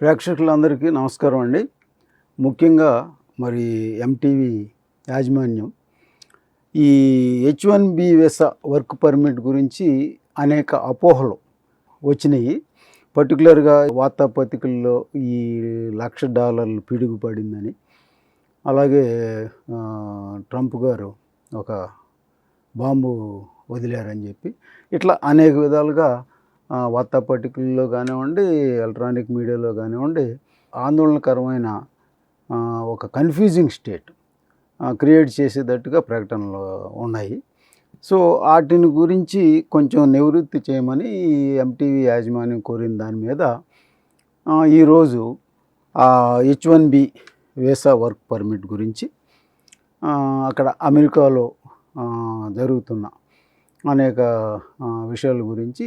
ప్రేక్షకులందరికీ నమస్కారం అండి. ముఖ్యంగా మరి ఎంటీవీ యాజమాన్యం ఈ H one B visa work permit గురించి అనేక అపోహలు వచ్చినాయి. పర్టికులర్గా వార్తాపత్రికల్లో ఈ లక్ష డాలర్లు పిడుగు పడిందని అలాగే ట్రంప్ గారు ఒక బాంబు వదిలారని చెప్పి ఇట్లా అనేక విధాలుగా వార్తాపత్రికల్లో కానివ్వండి ఎలక్ట్రానిక్ మీడియాలో కానివ్వండి ఆందోళనకరమైన ఒక కన్ఫ్యూజింగ్ స్టేట్ క్రియేట్ చేసేటట్టుగా ప్రకటనలు ఉన్నాయి. సో వాటిని గురించి కొంచెం నివృత్తి చేయమని ఈ ఎంటీవీ యాజమాన్యం కోరిన దాని మీద ఈరోజు H one B visa work permit గురించి అక్కడ అమెరికాలో జరుగుతున్న అనేక విషయాల గురించి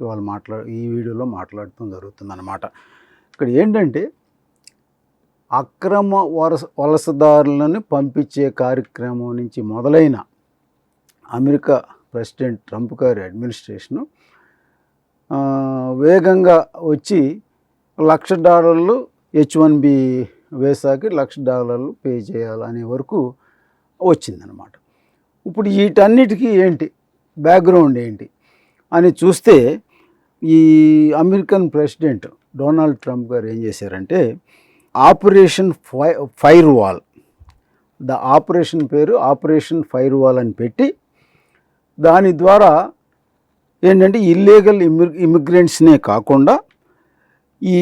ఇవాళ మాట్లా ఈ వీడియోలో మాట్లాడటం జరుగుతుందన్నమాట. ఇక్కడ ఏంటంటే అక్రమ వలస వలసదారులను పంపించే కార్యక్రమం నుంచి మొదలైన అమెరికా ప్రెసిడెంట్ ట్రంప్ గారి అడ్మినిస్ట్రేషను వేగంగా వచ్చి లక్ష డాలర్లు హెచ్ వన్ బి వేసాకి లక్ష డాలర్లు పే చేయాలనే వరకు వచ్చిందనమాట ఇప్పుడు వీటన్నిటికీ ఏంటి? బ్యాక్గ్రౌండ్ ఏంటి? అని చూస్తే ఈ అమెరికన్ ప్రెసిడెంట్ డొనాల్డ్ ట్రంప్ గారు ఏం చేశారంటే ఆపరేషన్ ఫై ఫైర్ వాల్ ద ఆపరేషన్ పేరు ఆపరేషన్ ఫైర్ వాల్ అని పెట్టి దాని ద్వారా ఏంటంటే ఇల్లీగల్ ఇమి ఇమిగ్రెంట్స్నే కాకుండా ఈ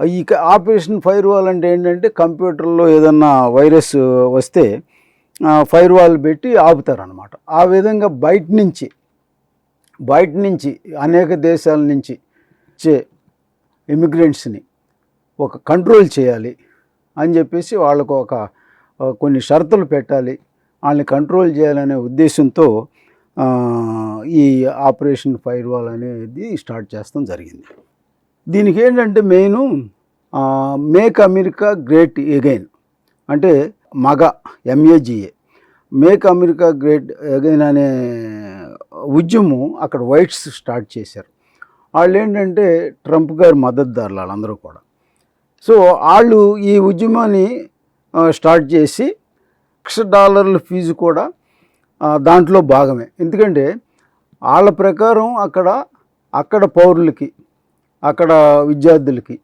ఈ క- ఆపరేషన్ ఫైర్ వాల్ అంటే ఏంటంటే కంప్యూటర్లో ఏదన్నా వైరస్ వస్తే ఫైర్ వాల్ పెట్టి ఆపుతారనమాట ఆ విధంగా బయట నుంచి బయట నుంచి అనేక దేశాల నుంచి వచ్చే ఇమిగ్రెంట్స్ని ఒక కంట్రోల్ చేయాలి అని చెప్పేసి వాళ్ళకు ఒక కొన్ని షరతులు పెట్టాలి. వాళ్ళని కంట్రోల్ చేయాలనే ఉద్దేశంతో ఈ ఆపరేషన్ ఫైర్ వాల్ అనేది స్టార్ట్ చేస్తాం జరిగింది. దీనికి ఏంటంటే main make America great again అంటే MAGA MAGA make America great again అనే ఉద్యమం అక్కడ వైట్స్ స్టార్ట్ చేశారు. వాళ్ళు ఏంటంటే ట్రంప్ గారి మద్దతుదారులు వాళ్ళందరూ కూడా. సో వాళ్ళు ఈ ఉద్యమాన్ని స్టార్ట్ చేసి లక్ష డాలర్ల ఫీజు కూడా దాంట్లో భాగమే. ఎందుకంటే వాళ్ళ ప్రకారం అక్కడ అక్కడ పౌరులకి అక్కడ విద్యార్థులకి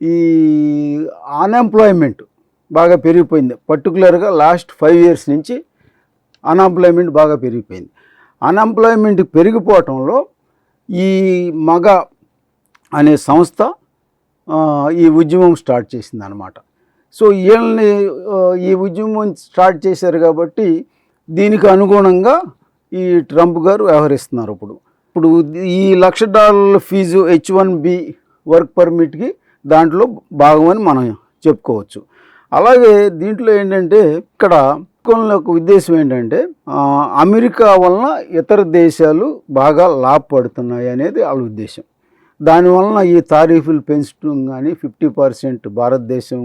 ఈ అన్ఎంప్లాయ్మెంట్ బాగా పెరిగిపోయింది. పర్టికులర్గా లాస్ట్ ఫైవ్ ఇయర్స్ నుంచి అన్ఎంప్లాయ్మెంట్ బాగా పెరిగిపోయింది. అన్ఎంప్లాయ్మెంట్ పెరిగిపోవటంలో ఈ మగ అనే సంస్థ ఈ ఉద్యమం స్టార్ట్ చేసింది అనమాట సో వీళ్ళని ఈ ఉద్యమం స్టార్ట్ చేశారు కాబట్టి దీనికి అనుగుణంగా ఈ ట్రంప్ గారు వ్యవహరిస్తున్నారు ఇప్పుడు. ఇప్పుడు ఈ లక్ష డాలర్ల fees H one B work పర్మిట్కి దాంట్లో భాగమని మనం చెప్పుకోవచ్చు. అలాగే దీంట్లో ఏంటంటే ఇక్కడ కొన్న ఉద్దేశం ఏంటంటే అమెరికా వలన ఇతర దేశాలు బాగా లాభపడుతున్నాయి అనేది వాళ్ళ ఉద్దేశం. దానివలన ఈ తారీఫులు పెంచడం కానీ ఫిఫ్టీ పర్సెంట్ భారతదేశం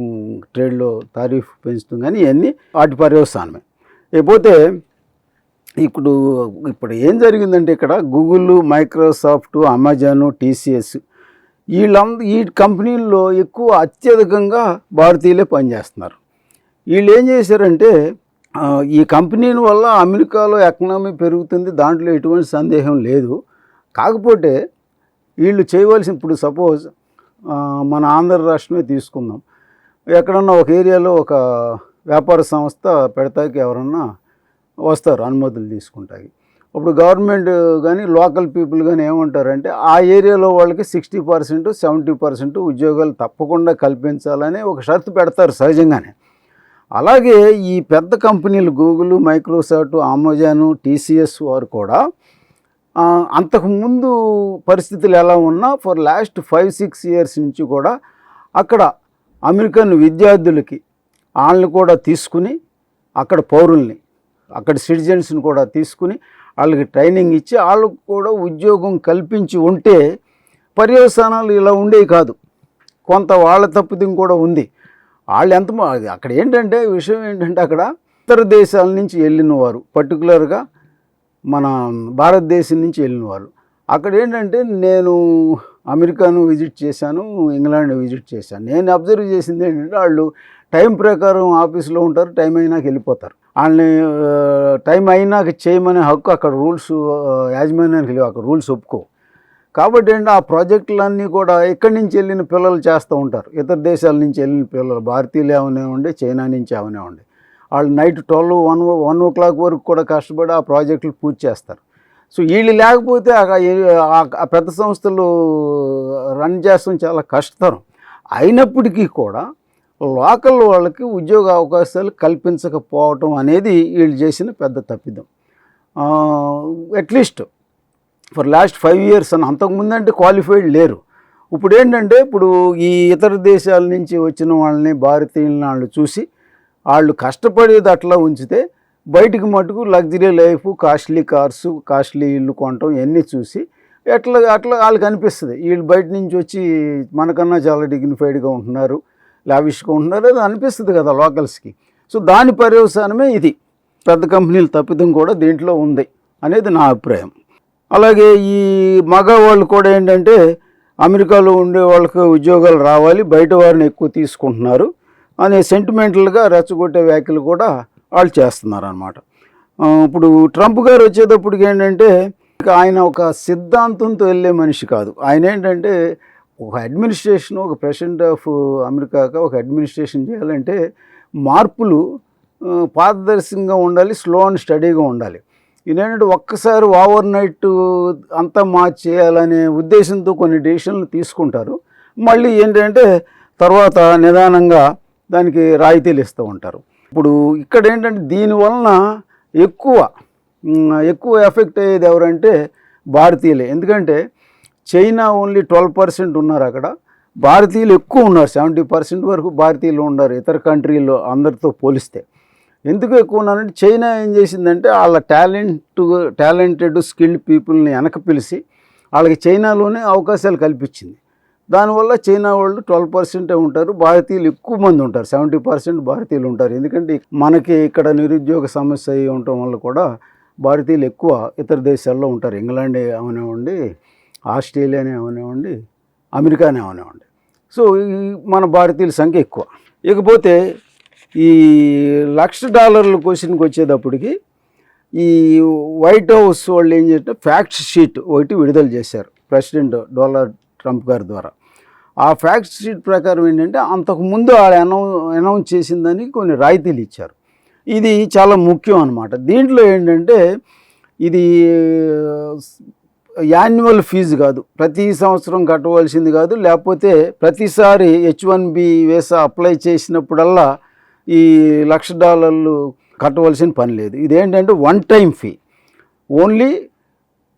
ట్రేడ్లో తారీఫ్ పెంచడం కానీ ఇవన్నీ వాటి పర్యవసానమే. లేకపోతే ఇప్పుడు ఇప్పుడు ఏం జరిగిందంటే ఇక్కడ గూగుల్ మైక్రోసాఫ్ట్ అమెజాన్ టీసీఎస్ వీళ్ళంద ఈ కంపెనీల్లో ఎక్కువ అత్యధికంగా భారతీయులే పనిచేస్తున్నారు. వీళ్ళు ఏం చేశారంటే ఈ కంపెనీల వల్ల అమెరికాలో ఎకనామీ పెరుగుతుంది దాంట్లో ఎటువంటి సందేహం లేదు. కాకపోతే వీళ్ళు చేయవలసిన ఇప్పుడు సపోజ్ మన ఆంధ్ర రాష్ట్రమే తీసుకుందాం. ఎక్కడన్నా ఒక ఏరియాలో ఒక వ్యాపార సంస్థ పెడతాకి ఎవరన్నా వస్తారు అనుమతులు తీసుకుంటాకి. అప్పుడు గవర్నమెంట్ కానీ లోకల్ పీపుల్ కానీ ఏమంటారంటే ఆ ఏరియాలో వాళ్ళకి సిక్స్టీ పర్సెంట్ సెవెంటీ పర్సెంట్ ఉద్యోగాలు తప్పకుండా కల్పించాలని ఒక షరతు పెడతారు సహజంగానే. అలాగే ఈ పెద్ద కంపెనీలు గూగుల్ మైక్రోసాఫ్ట్ అమెజాన్ టీసీఎస్ వారు కూడా అంతకుముందు పరిస్థితులు ఎలా ఉన్నా for last five six years నుంచి కూడా అక్కడ అమెరికన్ విద్యార్థులకి వాళ్ళని కూడా తీసుకుని అక్కడ పౌరుల్ని అక్కడ సిటిజన్స్ని కూడా తీసుకుని వాళ్ళకి ట్రైనింగ్ ఇచ్చి వాళ్ళకు కూడా ఉద్యోగం కల్పించి ఉంటే పర్యవసానాలు ఇలా ఉండేవి కాదు. కొంత వాళ్ళ తప్పిదం కూడా ఉంది. వాళ్ళు ఎంత మా- అక్కడ ఏంటంటే విషయం ఏంటంటే అక్కడ ఇతర దేశాల నుంచి వెళ్ళిన వారు పర్టికులర్గా మన భారతదేశం నుంచి వెళ్ళిన వారు అక్కడ ఏంటంటే నేను అమెరికాను విజిట్ చేశాను ఇంగ్లాండ్ విజిట్ చేశాను. నేను అబ్జర్వ్ చేసింది ఏంటంటే వాళ్ళు టైం ప్రకారం ఆఫీస్లో ఉంటారు టైం అయినాక వెళ్ళిపోతారు. వాళ్ళని టైం అయినాక చేయమనే హక్కు అక్కడ రూల్స్ యాజమాన్యానికి లేవు అక్కడ రూల్స్ ఒప్పుకో కాబట్టి ఏంటి ఆ ప్రాజెక్టులన్నీ కూడా ఎక్కడి నుంచి వెళ్ళిన పిల్లలు చేస్తూ ఉంటారు. ఇతర దేశాల నుంచి వెళ్ళిన పిల్లలు భారతీయులు ఏమనివ్వండి చైనా నుంచి ఏమనివ్వండి వాళ్ళు night twelve one one o'clock వరకు కూడా కష్టపడి ఆ ప్రాజెక్టులు పూర్తి చేస్తారు. సో వీళ్ళు లేకపోతే ఆ- ఆ పెద్ద సంస్థలు రన్ చేస్తాం చాలా కష్టతరం. అయినప్పటికీ కూడా లోకల్ వాళ్ళకి ఉద్యోగ అవకాశాలు కల్పించకపోవటం అనేది వీళ్ళు చేసిన పెద్ద తప్పిదం. At least for last five years అని అంతకుముందంటే క్వాలిఫైడ్ లేరు. ఇప్పుడు ఏంటంటే ఇప్పుడు ఈ ఇతర దేశాల నుంచి వచ్చిన వాళ్ళని భారతీయులని వాళ్ళు చూసి వాళ్ళు కష్టపడేది అట్లా ఉంచితే బయటికి మటుకు luxury life costly cars costly ఇల్లు కొనటం ఇవన్నీ చూసి ఎట్లా అట్లా వాళ్ళకి అనిపిస్తుంది. వీళ్ళు బయట నుంచి వచ్చి మనకన్నా చాలా డిగ్నిఫైడ్గా ఉంటున్నారు. లావిష్గా ఉంటున్నారు అది అనిపిస్తుంది కదా లోకల్స్కి. సో దాని పర్యవసానమే ఇది. పెద్ద కంపెనీల తప్పిదం కూడా దీంట్లో ఉంది అనేది నా అభిప్రాయం. అలాగే ఈ మగవాళ్ళు కూడా ఏంటంటే అమెరికాలో ఉండే వాళ్ళకి ఉద్యోగాలు రావాలి బయట వారిని ఎక్కువ తీసుకుంటున్నారు అనే సెంటిమెంటల్గా రెచ్చగొట్టే వ్యాఖ్యలు కూడా వాళ్ళు చేస్తున్నారు అనమాట ఇప్పుడు ట్రంప్ గారు వచ్చేటప్పటికి ఏంటంటే ఆయన ఒక సిద్ధాంతంతో వెళ్ళే మనిషి కాదు. ఆయన ఏంటంటే ఒక అడ్మినిస్ట్రేషన్ ఒక ప్రెసిడెంట్ ఆఫ్ అమెరికాగా ఒక అడ్మినిస్ట్రేషన్ చేయాలంటే మార్పులు పారదర్శకంగా ఉండాలి స్లో అండ్ స్టడీగా ఉండాలి. ఇదేంటంటే ఒక్కసారి ఓవర్ నైట్ అంతా మార్చేయాలనే ఉద్దేశంతో కొన్ని డెసిషన్లు తీసుకుంటారు. మళ్ళీ ఏంటంటే తర్వాత నిదానంగా దానికి రాయితీలు ఇస్తూ ఉంటారు. ఇప్పుడు ఇక్కడ ఏంటంటే దీనివలన ఎక్కువ ఎక్కువ ఎఫెక్ట్ అయ్యేది ఎవరంటే భారతీయులే. ఎందుకంటే చైనా ఓన్లీ ట్వెల్వ్ పర్సెంట్ ఉన్నారు అక్కడ. భారతీయులు ఎక్కువ ఉన్నారు సెవెంటీ పర్సెంట్ వరకు భారతీయులు ఉన్నారు ఇతర కంట్రీలో అందరితో పోలిస్తే. ఎందుకు ఎక్కువ ఉన్నారంటే చైనా ఏం చేసిందంటే వాళ్ళ టాలెంట్ టాలెంటెడ్ స్కిల్డ్ పీపుల్ని వెనక పిలిచి వాళ్ళకి చైనాలోనే అవకాశాలు కల్పించింది. దానివల్ల చైనా వాళ్ళు ట్వెల్వ్ పర్సెంటే ఉంటారు భారతీయులు ఎక్కువ మంది ఉంటారు సెవెంటీ పర్సెంట్ భారతీయులు ఉంటారు. ఎందుకంటే మనకి ఇక్కడ నిరుద్యోగ సమస్య అయి ఉండటం వల్ల కూడా భారతీయులు ఎక్కువ ఇతర దేశాల్లో ఉంటారు. ఇంగ్లాండ్ అవనివ్వండి ఆస్ట్రేలియానే అవనివ్వండి అమెరికానే అవనివ్వండి. సో ఈ మన భారతీయుల సంఖ్య ఎక్కువ. ఇకపోతే ఈ లక్ష డాలర్ల క్వశ్చన్కి వచ్చేటప్పటికి ఈ వైట్ హౌస్ వాళ్ళు ఏం చేస్తే ఫ్యాక్ట్ షీట్ ఒకటి విడుదల చేశారు ప్రెసిడెంట్ డొనాల్డ్ ట్రంప్ గారి ద్వారా. ఆ ఫ్యాక్ట్ షీట్ ప్రకారం ఏంటంటే అంతకుముందు వాళ్ళు అనౌ అనౌన్స్ చేసిందని కొన్ని రాయితీలు ఇచ్చారు. ఇది చాలా ముఖ్యం అనమాట దీంట్లో ఏంటంటే ఇది యాన్యువల్ ఫీజు కాదు. ప్రతి సంవత్సరం కట్టవలసింది కాదు. లేకపోతే ప్రతిసారి H one B visa apply చేసినప్పుడల్లా ఈ లక్ష డాలర్లు కట్టవలసిన పని లేదు. ఇదేంటంటే one time fee only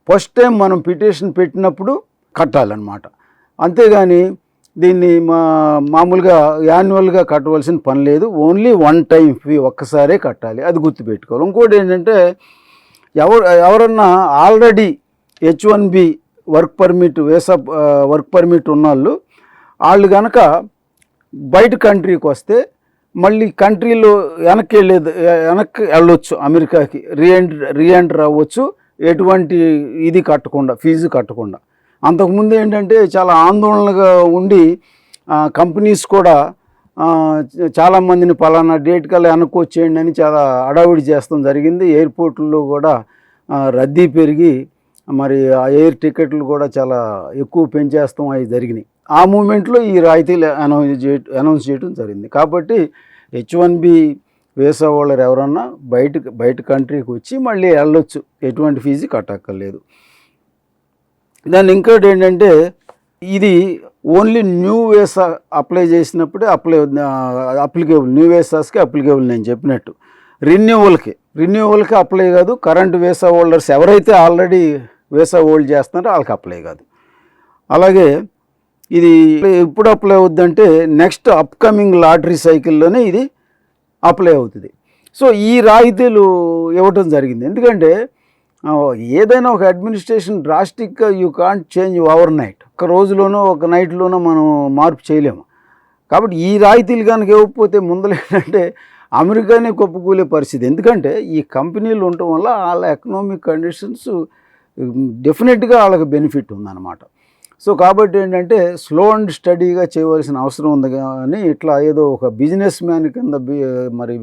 first time మనం పిటిషన్ పెట్టినప్పుడు కట్టాలన్నమాట. అంతేగాని దీన్ని మా మామూలుగా యాన్యువల్గా కట్టవలసిన పని లేదు. ఓన్లీ వన్ టైం ఫీ ఒక్కసారే కట్టాలి. అది గుర్తుపెట్టుకోవాలి. ఇంకోటి ఏంటంటే ఎవరు ఎవరన్నా already H one B work permit visa work permit ఉన్నవాళ్ళు వాళ్ళు కనుక బయట కంట్రీకి వస్తే మళ్ళీ కంట్రీలో వెనక్కి వెళ్ళేది వెనక్కి వెళ్ళొచ్చు అమెరికాకి రీఎంటర్ రీఎంటర్ అవ్వచ్చు ఎటువంటి ఇది కట్టకుండా ఫీజు కట్టకుండా. అంతకుముందు ఏంటంటే చాలా ఆందోళనగా ఉండి కంపెనీస్ కూడా చాలామందిని పలానా డేట్ కల్లా వెనక్కి వచ్చేయండి అని చాలా అడావిడి చేస్తాం జరిగింది. ఎయిర్పోర్ట్లో కూడా రద్దీ పెరిగి మరి ఆ ఎయిర్ టికెట్లు కూడా చాలా ఎక్కువ పెంచేస్తాం అవి జరిగినాయి. ఆ మూమెంట్లో ఈ రాయితీలు అనౌన్స్ చేయ అనౌన్స్ చేయడం జరిగింది. కాబట్టి హెచ్ వన్ బి వేసే వాళ్ళు ఎవరన్నా బయట బయట కంట్రీకి వచ్చి మళ్ళీ వెళ్ళొచ్చు. ఎటువంటి ఫీజు కట్టక్కర్లేదు. దాన్ని ఇంకోటి ఏంటంటే ఇది ఓన్లీ న్యూ వేసా అప్లై చేసినప్పుడే అప్లై అప్లికేబుల్ న్యూ వేసాస్కి అప్లికేబుల్ నేను చెప్పినట్టు. రిన్యూవల్కి రిన్యూవల్కి అప్లై కాదు కరెంట్ వేసా హోల్డర్స్ ఎవరైతే ఆల్రెడీ వేసా హోల్డ్ చేస్తున్నారు వాళ్ళకి అప్లై కాదు. అలాగే ఇది ఎప్పుడు అప్లై అవుద్దంటే నెక్స్ట్ అప్కమింగ్ లాటరీ సైకిల్లోనే ఇది అప్లై అవుతుంది. సో ఈ రాయితీలు ఇవ్వటం జరిగింది. ఎందుకంటే ఏదైనా ఒక అడ్మినిస్ట్రేషన్ డ్రాస్టిక్గా you can't change overnight. ఒక రోజులోనో ఒక నైట్లోనో మనం మార్పు చేయలేము. కాబట్టి ఈ రాయితీలు కనుక ఇవ్వకపోతే ముందలేంటంటే అమెరికానే కొప్పుకూలే పరిస్థితి. ఎందుకంటే ఈ కంపెనీలు ఉండటం వల్ల వాళ్ళ ఎకనామిక్ కండిషన్స్ డెఫినెట్గా వాళ్ళకి బెనిఫిట్ ఉందన్నమాట. సో కాబట్టి ఏంటంటే స్లో అండ్ స్టడీగా చేయవలసిన అవసరం ఉంది కానీ ఇట్లా ఏదో ఒక బిజినెస్ మ్యాన్ కింద బి- మరి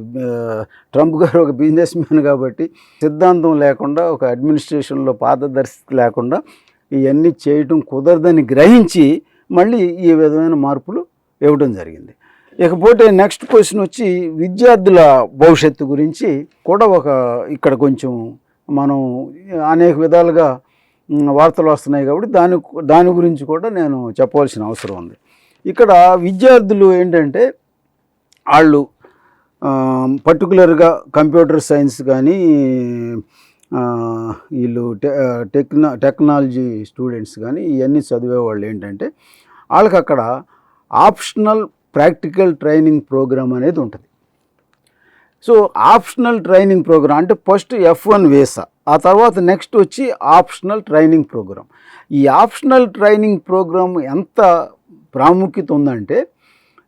ట్రంప్ గారు ఒక బిజినెస్ మ్యాన్ కాబట్టి సిద్ధాంతం లేకుండా ఒక అడ్మినిస్ట్రేషన్లో పారదర్శకత లేకుండా ఇవన్నీ చేయటం కుదరదని గ్రహించి మళ్ళీ ఈ విధమైన మార్పులు ఇవ్వడం జరిగింది. ఇకపోతే నెక్స్ట్ క్వశ్చన్ వచ్చి విద్యార్థుల భవిష్యత్తు గురించి కూడా ఒక ఇక్కడ కొంచెం మనం అనేక విధాలుగా వార్తలు వస్తున్నాయి కాబట్టి దాని దాని గురించి కూడా నేను చెప్పవలసిన అవసరం ఉంది. ఇక్కడ విద్యార్థులు ఏంటంటే వాళ్ళు పర్టికులర్గా కంప్యూటర్ సైన్స్ కానీ వీళ్ళు టెక్నా టెక్నాలజీ స్టూడెంట్స్ కానీ ఇవన్నీ చదివే వాళ్ళు ఏంటంటే వాళ్ళకి అక్కడ ఆప్షనల్ ప్రాక్టికల్ ట్రైనింగ్ ప్రోగ్రామ్ అనేది ఉంటుంది. సో ఆప్షనల్ ట్రైనింగ్ ప్రోగ్రామ్ అంటే ఫస్ట్ ఎఫ్ వన్ వేసా ఆ తర్వాత నెక్స్ట్ వచ్చి ఆప్షనల్ ట్రైనింగ్ ప్రోగ్రామ్. ఈ ఆప్షనల్ ట్రైనింగ్ ప్రోగ్రామ్ ఎంత ప్రాముఖ్యత ఉందంటే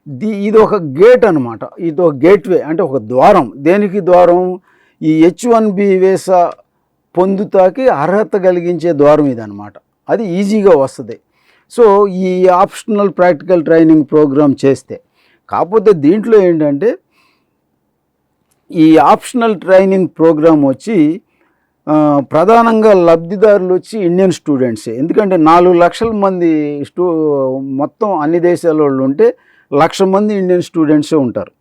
ది ఇది ఒక గేట్ అనమాట ఇది ఒక గేట్వే అంటే ఒక ద్వారం. దేనికి ద్వారం? ఈ హెచ్ వన్ బి వేసా పొందుతాకి అర్హత కలిగించే ద్వారం ఇది అనమాట అది ఈజీగా వస్తుంది. సో ఈ ఆప్షనల్ ప్రాక్టికల్ ట్రైనింగ్ ప్రోగ్రామ్ చేస్తే కాకపోతే దీంట్లో ఏంటంటే ఈ ఆప్షనల్ ట్రైనింగ్ ప్రోగ్రాం వచ్చి ప్రధానంగా లబ్ధిదారులు వచ్చి ఇండియన్ స్టూడెంట్సే. ఎందుకంటే నాలుగు లక్షల మంది స్టూ మొత్తం అన్ని దేశాల వాళ్ళు ఉంటే లక్ష మంది ఇండియన్ స్టూడెంట్సే ఉంటారు.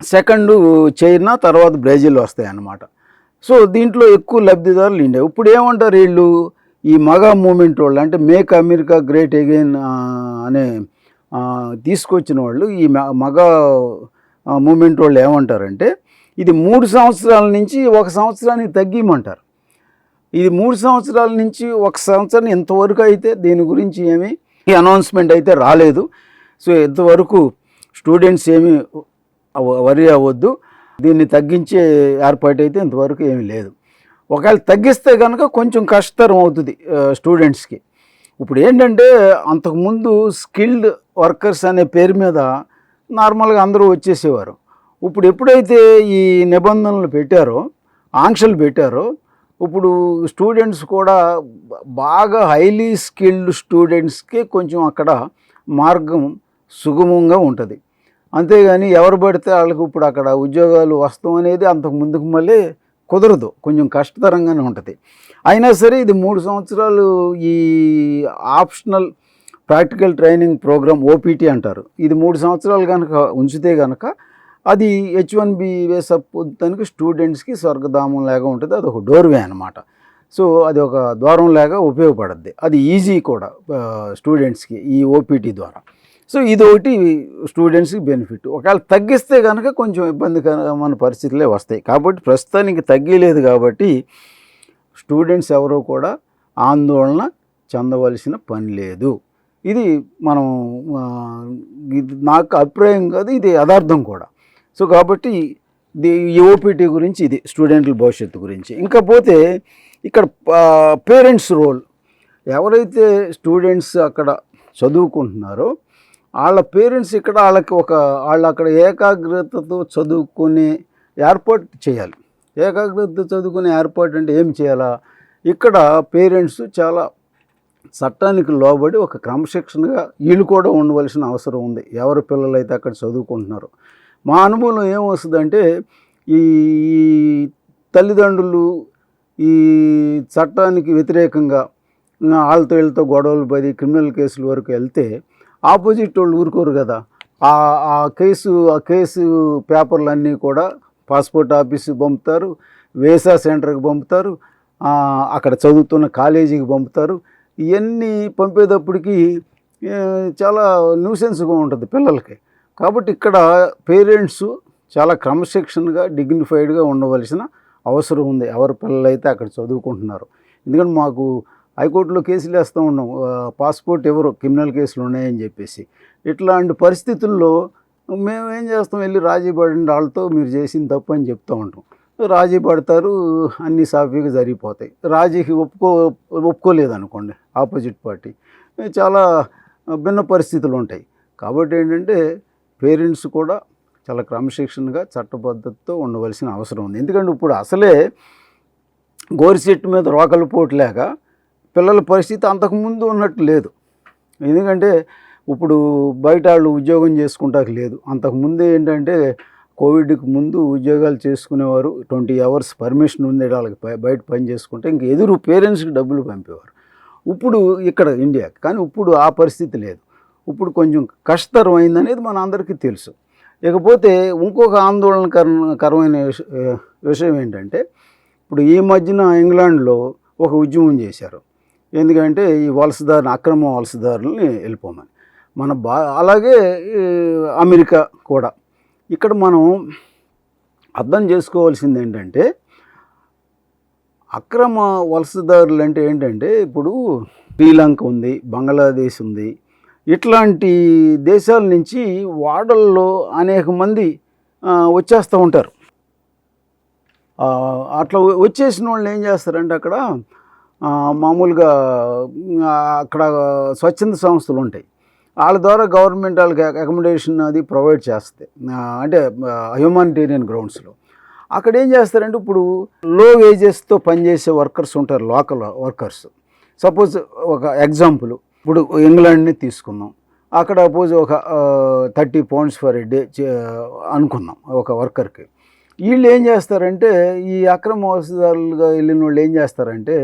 సెకండ్ చైనా తర్వాత బ్రెజిల్ వస్తాయి అన్నమాట సో దీంట్లో ఎక్కువ లబ్ధిదారులు ఇండియా. ఇప్పుడు ఏమంటారు వీళ్ళు? ఈ మగా మూమెంట్ వాళ్ళు అంటే మేక్ అమెరికా గ్రేట్ అగైన్ అనే తీసుకొచ్చిన వాళ్ళు ఈ మ- మగా మూమెంట్ వాళ్ళు ఏమంటారంటే ఇది మూడు సంవత్సరాల నుంచి ఒక సంవత్సరానికి తగ్గిమంటారు. ఇది మూడు సంవత్సరాల నుంచి ఒక సంవత్సరం ఇంతవరకు అయితే దీని గురించి ఏమీ అనౌన్స్మెంట్ అయితే రాలేదు. సో ఇంతవరకు స్టూడెంట్స్ ఏమీ వరి అవ్వద్దు. దీన్ని తగ్గించే ఏర్పాటు అయితే ఇంతవరకు ఏమీ లేదు. ఒకవేళ తగ్గిస్తే కనుక కొంచెం కష్టతరం అవుతుంది స్టూడెంట్స్కి. ఇప్పుడు ఏంటంటే అంతకుముందు స్కిల్డ్ వర్కర్స్ అనే పేరు మీద నార్మల్గా అందరూ వచ్చేసేవారు. ఇప్పుడు ఎప్పుడైతే ఈ నిబంధనలు పెట్టారో ఆంక్షలు పెట్టారో ఇప్పుడు స్టూడెంట్స్ కూడా బాగా హైలీ స్కిల్డ్ స్టూడెంట్స్కి కొంచెం అక్కడ మార్గం సుగమంగా ఉంటుంది. అంతేగాని ఎవరు పడితే వాళ్ళకి ఇప్పుడు అక్కడ ఉద్యోగాలు వస్తాం అనేది అంతకు ముందుకు మళ్ళీ కుదరదు. కొంచెం కష్టతరంగానే ఉంటుంది. అయినా సరే ఇది మూడు సంవత్సరాలు ఈ optional practical training programme OPT అంటారు. ఇది మూడు సంవత్సరాలు కనుక ఉంచితే కనుక అది హెచ్ వన్ బి వేస స్టూడెంట్స్కి స్వర్గధామం లాగా ఉంటుంది. అది ఒక డోర్వే అనమాట సో అది ఒక ద్వారం లాగా ఉపయోగపడుద్ది. అది ఈజీ కూడా స్టూడెంట్స్కి ఈ ఓపీటీ ద్వారా. సో ఇది ఒకటి స్టూడెంట్స్కి బెనిఫిట్. ఒకవేళ తగ్గిస్తే కనుక కొంచెం ఇబ్బందికరమైన పరిస్థితులే వస్తాయి. కాబట్టి ప్రస్తుతానికి తగ్గలేదు కాబట్టి స్టూడెంట్స్ ఎవరూ కూడా ఆందోళన చెందవలసిన పని లేదు. ఇది మనం ఇది నాకు అభిప్రాయం కాదు ఇది యథార్థం కూడా. సో కాబట్టి ది ఈ ఓపీటీ గురించి ఇది స్టూడెంట్ల భవిష్యత్తు గురించి. ఇంకా పోతే ఇక్కడ పేరెంట్స్ రోల్. ఎవరైతే స్టూడెంట్స్ అక్కడ చదువుకుంటున్నారో వాళ్ళ పేరెంట్స్ ఇక్కడ వాళ్ళకి ఒక వాళ్ళు అక్కడ ఏకాగ్రతతో చదువుకునే ఏర్పాటు చేయాలి. ఏకాగ్రత చదువుకునే ఏర్పాటు అంటే ఏం చేయాలా? ఇక్కడ పేరెంట్స్ చాలా చట్టానికి లోబడి ఒక క్రమశిక్షణగా వీళ్ళు కూడా ఉండవలసిన అవసరం ఉంది. ఎవరి పిల్లలైతే అక్కడ చదువుకుంటున్నారో. మా అనుభవం ఏమొస్తుందంటే ఈ తల్లిదండ్రులు ఈ చట్టానికి వ్యతిరేకంగా వాళ్ళతో వీళ్ళతో గొడవలు పడి క్రిమినల్ కేసుల వరకు వెళ్తే ఆపోజిట్ వాళ్ళు ఊరుకోరు కదా. ఆ ఆ కేసు ఆ కేసు పేపర్లన్నీ కూడా పాస్పోర్ట్ ఆఫీస్కి పంపుతారు వేసా సెంటర్కి పంపుతారు అక్కడ చదువుతున్న కాలేజీకి పంపుతారు. ఇవన్నీ పంపేటప్పటికి చాలా న్యూసెన్స్గా ఉంటుంది పిల్లలకి. కాబట్టి ఇక్కడ పేరెంట్స్ చాలా క్రమశిక్షణగా డిగ్నిఫైడ్గా ఉండవలసిన అవసరం ఉంది. ఎవరి పిల్లలైతే అక్కడ చదువుకుంటున్నారు. ఎందుకంటే మాకు హైకోర్టులో కేసులు వేస్తూ ఉన్నాం. పాస్పోర్ట్ ఎవరు? క్రిమినల్ కేసులు ఉన్నాయని చెప్పేసి. ఇట్లాంటి పరిస్థితుల్లో మేము ఏం చేస్తాం? వెళ్ళి రాజీ వాళ్ళతో మీరు చేసిన తప్పు అని చెప్తూ ఉంటాం. రాజీ పడతారు అన్ని సాఫీగా జరిగిపోతాయి. రాజీకి ఒప్పుకో ఒప్పుకోలేదు అనుకోండి ఆపోజిట్ పార్టీ. చాలా భిన్న పరిస్థితులు ఉంటాయి. కాబట్టి ఏంటంటే పేరెంట్స్ కూడా చాలా క్రమశిక్షణగా చట్టబద్ధతతో ఉండవలసిన అవసరం ఉంది. ఎందుకంటే ఇప్పుడు అసలే గోరి చెట్టు మీద రోకలు పోటు లేక పిల్లల పరిస్థితి అంతకుముందు ఉన్నట్టు లేదు. ఎందుకంటే ఇప్పుడు బయట వాళ్ళు ఉద్యోగం చేసుకుంటాక లేదు. అంతకుముందు ఏంటంటే కోవిడ్కి ముందు ఉద్యోగాలు చేసుకునేవారు ట్వంటీ అవర్స్ పర్మిషన్ ఉంది వాళ్ళకి బయట పని చేసుకుంటే ఇంక ఎదురు పేరెంట్స్కి డబ్బులు పంపేవారు. ఇప్పుడు ఇక్కడ ఇండియా కానీ ఇప్పుడు ఆ పరిస్థితి లేదు. ఇప్పుడు కొంచెం కష్టతరం అయిందనేది మన అందరికీ తెలుసు. ఇకపోతే ఇంకొక ఆందోళనకరమైన విష- విషయం ఏంటంటే ఇప్పుడు ఈ మధ్యన ఇంగ్లాండ్లో ఒక ఉద్యమం చేశారు. ఎందుకంటే ఈ వలసదారుని అక్రమ వలసదారుల్ని వెళ్ళిపోమని. మన బా అలాగే అమెరికా కూడా. ఇక్కడ మనం అర్థం చేసుకోవాల్సింది ఏంటంటే అక్రమ వలసదారులు అంటే ఏంటంటే ఇప్పుడు శ్రీలంక ఉంది బంగ్లాదేశ్ ఉంది ఇట్లాంటి దేశాల నుంచి వాడల్లో అనేక మంది వచ్చేస్తూ ఉంటారు. అట్లా వచ్చేసిన వాళ్ళు ఏం చేస్తారంటే అక్కడ మామూలుగా అక్కడ స్వచ్ఛంద సంస్థలు ఉంటాయి. వాళ్ళ ద్వారా గవర్నమెంట్ వాళ్ళకి అకామిడేషన్ అది ప్రొవైడ్ చేస్తుంది అంటే హ్యూమానిటేరియన్ గ్రౌండ్స్లో అక్కడ ఏం చేస్తారంటే ఇప్పుడు లో వేజెస్తో పనిచేసే వర్కర్స్ ఉంటారు లోకల్ వర్కర్స్ సపోజ్ ఒక ఎగ్జాంపుల్ ఇప్పుడు ఇంగ్లాండ్ని తీసుకుందాం. అక్కడ సపోజ్ ఒక థర్టీ పౌండ్స్ ఫర్ డే అనుకుందాం ఒక వర్కర్కి వీళ్ళు ఏం చేస్తారంటే ఈ అక్రమ వసదారులుగా వెళ్ళిన వాళ్ళు ఏం చేస్తారంటే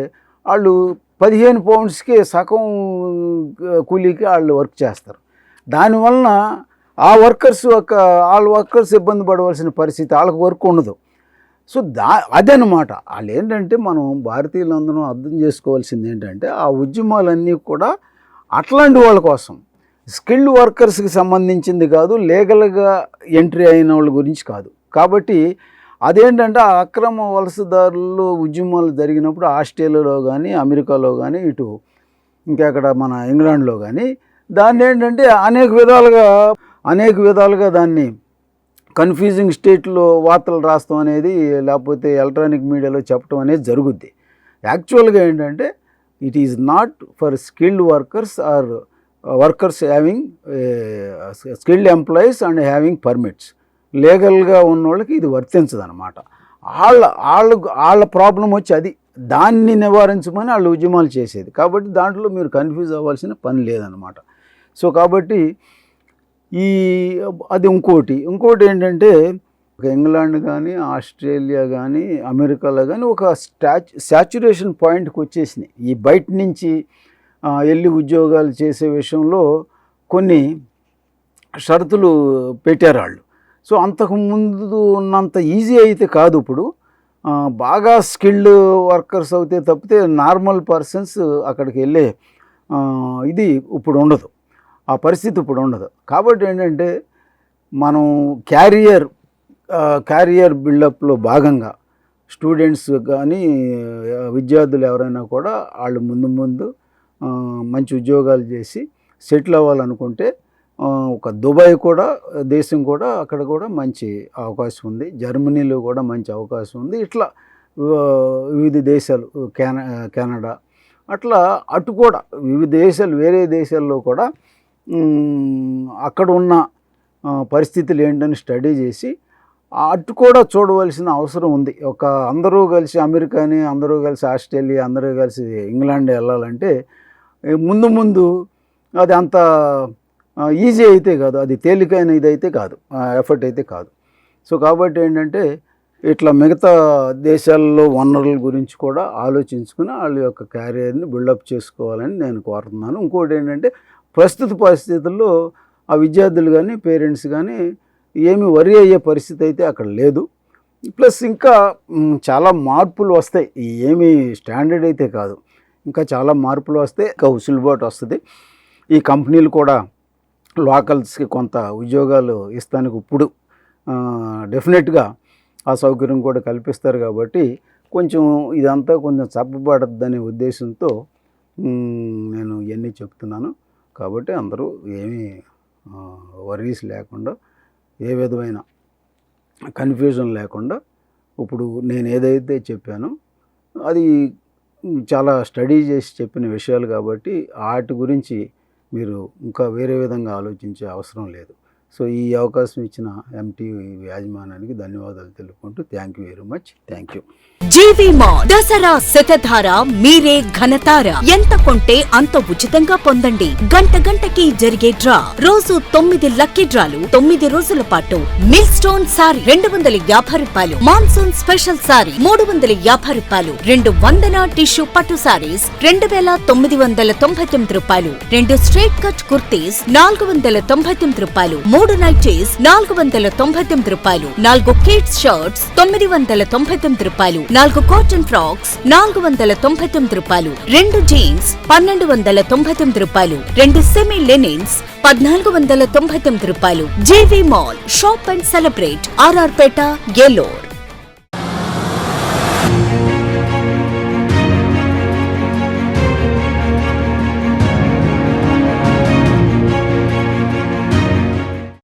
వాళ్ళు పదిహేను పౌండ్స్కి సగం కూలీకి వాళ్ళు వర్క్ చేస్తారు. దానివలన ఆ వర్కర్స్ ఒక వాళ్ళ వర్కర్స్ ఇబ్బంది పడవలసిన పరిస్థితి వాళ్ళకి వర్క్ ఉండదు. సో దా అదనమాట వాళ్ళు ఏంటంటే మనం భారతీయులందరం అర్థం చేసుకోవాల్సింది ఏంటంటే ఆ ఉద్యమాలన్నీ కూడా అట్లాంటి వాళ్ళ కోసం. స్కిల్డ్ వర్కర్స్కి సంబంధించింది కాదు లీగల్గా ఎంట్రీ అయిన వాళ్ళ గురించి కాదు. కాబట్టి అదేంటంటే ఆ అక్రమ వలసదారులు ఉద్యమాలు జరిగినప్పుడు ఆస్ట్రేలియాలో కానీ అమెరికాలో కానీ ఇటు ఇంకెక్కడ మన ఇంగ్లాండ్లో కానీ దాన్ని ఏంటంటే అనేక విధాలుగా అనేక విధాలుగా దాన్ని కన్ఫ్యూజింగ్ స్టేట్లో వార్తలు రాస్తాం అనేది లేకపోతే ఎలక్ట్రానిక్ మీడియాలో చెప్పడం అనేది జరుగుద్ది. యాక్చువల్గా ఏంటంటే it is not for skilled workers or workers having skilled employees and having permits లీగల్గా ఉన్న వాళ్ళకి ఇది వర్తించదనమాట వాళ్ళ వాళ్ళ వాళ్ళ ప్రాబ్లం వచ్చి అది దాన్ని నివారించమని వాళ్ళు ఉద్యమాలు చేసేది. కాబట్టి దాంట్లో మీరు కన్ఫ్యూజ్ అవ్వాల్సిన పని లేదనమాట సో కాబట్టి ఈ అది ఇంకోటి. ఇంకోటి ఏంటంటే ఒక ఇంగ్లాండ్ కానీ ఆస్ట్రేలియా కానీ అమెరికాలో కానీ ఒక స్టాచ్ సాచురేషన్ పాయింట్కి వచ్చేసినాయి. ఈ బయట నుంచి వెళ్ళి ఉద్యోగాలు చేసే విషయంలో కొన్ని షరతులు పెట్టారు వాళ్ళు సో అంతకు ముందు ఉన్నంత ఈజీ అయితే కాదు ఇప్పుడు. బాగా స్కిల్డ్ వర్కర్స్ అవుతే తప్పితే నార్మల్ పర్సన్స్ అక్కడికి వెళ్ళే ఇది ఇప్పుడు ఉండదు. ఆ పరిస్థితి ఇప్పుడు ఉండదు. కాబట్టి ఏంటంటే మనం క్యారియర్ క్యారియర్ బిల్డప్లో భాగంగా స్టూడెంట్స్ కానీ విద్యార్థులు ఎవరైనా కూడా వాళ్ళు ముందు ముందు మంచి ఉద్యోగాలు చేసి సెటిల్ అవ్వాలనుకుంటే ఒక దుబాయ్ కూడా దేశం కూడా అక్కడ కూడా మంచి అవకాశం ఉంది. జర్మనీలో కూడా మంచి అవకాశం ఉంది. ఇట్లా వివిధ దేశాలు కెన కెనడా అట్లా అటు కూడా వివిధ దేశాలు వేరే దేశాల్లో కూడా అక్కడ ఉన్న పరిస్థితులు ఏంటని స్టడీ చేసి అటు కూడా చూడవలసిన అవసరం ఉంది. ఒక అందరూ కలిసి అమెరికాని అందరూ కలిసి ఆస్ట్రేలియా అందరూ కలిసి ఇంగ్లాండ్ వెళ్ళాలంటే ముందు ముందు అది అంత ఈజీ అయితే కాదు అది తేలికైన ఇదైతే కాదు ఎఫర్ట్ అయితే కాదు. సో కాబట్టి ఏంటంటే ఇట్లా మిగతా దేశాల్లో వనరుల గురించి కూడా ఆలోచించుకుని వాళ్ళ యొక్క క్యారియర్ని బిల్డప్ చేసుకోవాలని నేను కోరుతున్నాను. ఇంకోటి ఏంటంటే ప్రస్తుత పరిస్థితుల్లో ఆ విద్యార్థులు కానీ పేరెంట్స్ కానీ ఏమి వరి అయ్యే పరిస్థితి అయితే అక్కడ లేదు. ప్లస్ ఇంకా చాలా మార్పులు వస్తాయి. ఏమి స్టాండర్డ్ అయితే కాదు. ఇంకా చాలా మార్పులు వస్తాయి. ఇంకా ఉసులుబాటు వస్తుంది. ఈ కంపెనీలు కూడా లోకల్స్కి కొంత ఉద్యోగాలు ఇస్తానికి ఇప్పుడు డెఫినెట్గా ఆ సౌకర్యం కూడా కల్పిస్తారు కాబట్టి కొంచెం ఇదంతా కొంచెం చప్పబడద్దనే ఉద్దేశంతో నేను ఇవన్నీ చెప్తున్నాను. కాబట్టి అందరూ ఏమీ వరీస్ లేకుండా ఏ విధమైన కన్ఫ్యూజన్ లేకుండా ఇప్పుడు నేను ఏదైతే చెప్పానో అది చాలా స్టడీ చేసి చెప్పిన విషయాలు కాబట్టి వాటి గురించి మీరు ఇంకా వేరే విధంగా ఆలోచించే అవసరం లేదు. సో ఈ అవకాశం ఇచ్చిన ఎంటీవీ యాజమానానికి ధన్యవాదాలు తెలుపుకుంటూ thank you very much thank you GV mall Dussehra శతధార మీరే ఘనతార. ఎంత కొంటే అంత ఉచితంగా పొందండి. గంట గంటకి జరిగే డ్రా. రోజు తొమ్మిది లక్కీ డ్రాలు తొమ్మిది రోజుల పాటు. మిల్ స్టోన్ సారీ రెండు వందల యాభై రూపాయలు. మాన్సూన్ స్పెషల్ సారీ మూడు వందల యాభై రూపాయలు. రెండు వందల టిష్యూ పట్టు సారీస్ రెండు వేల తొమ్మిది వందల తొంభై తొమ్మిది రూపాయలు. రెండు స్ట్రైట్ కట్ కుర్తీస్ నాలుగు వందల తొంభై తొమ్మిది రూపాయలు. మూడు నైటీస్ నాలుగు వందల తొంభై తొమ్మిది రూపాయలు. నాలుగు కిడ్స్ షర్ట్స్ తొమ్మిది వందల తొంభై తొమ్మిది రూపాయలు. నాలుగు కాటన్ ఫ్రాక్స్ నాలుగు వందల తొంభై తొమ్మిది రూపాయలు. రెండు జీన్స్ పన్నెండు వందల తొంభై తొమ్మిది రూపాయలు. రెండు సెమీ లెనిన్స్ పద్నాలుగు వందల తొంభై తొమ్మిది రూపాయలు JV mall shop and celebrate RR Peta galore